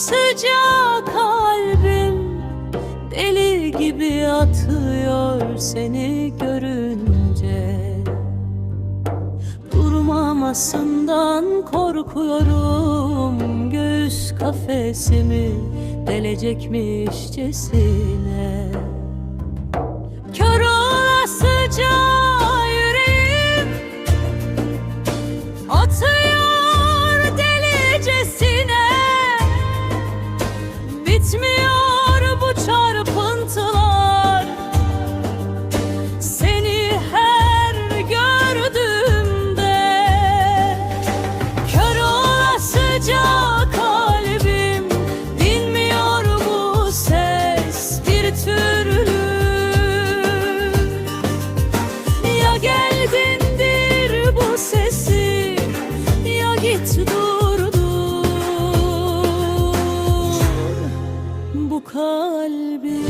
sıcak kalbim Deli gibi atıyor seni görünce. Durmamasından korkuyorum Göğüs kafesimi delecekmişçesine. Kalbi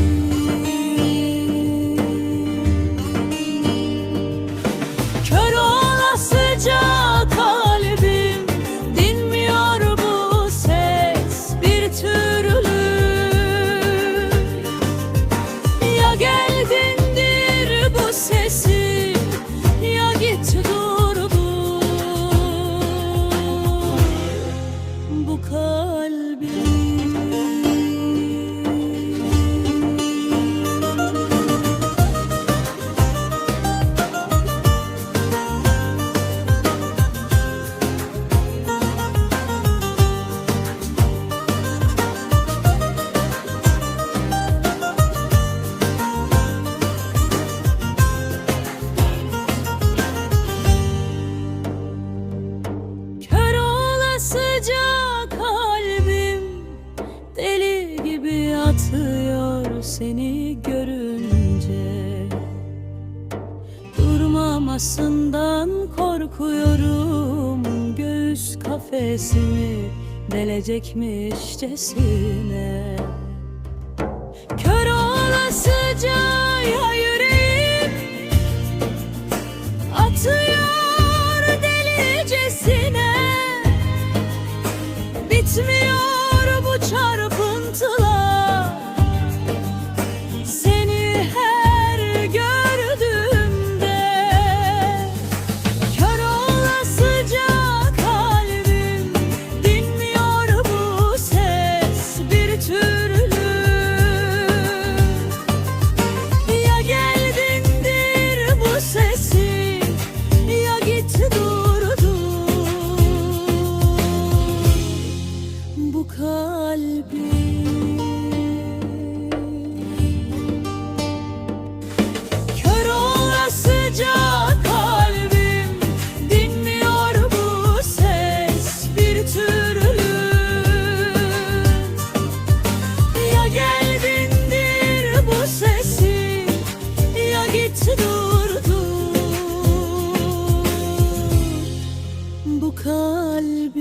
Kör olasıca kalbim Dinmiyor bu ses bir türlü ya geldindir bu sesi ya git durdur bu kalbi. seni görünce. Durmamasından korkuyorum Göğüs kafesimi delecekmişçesine. Kör olasıca ya yüreğim Atıyor delicesine. Bitmiyor bu çare kalbim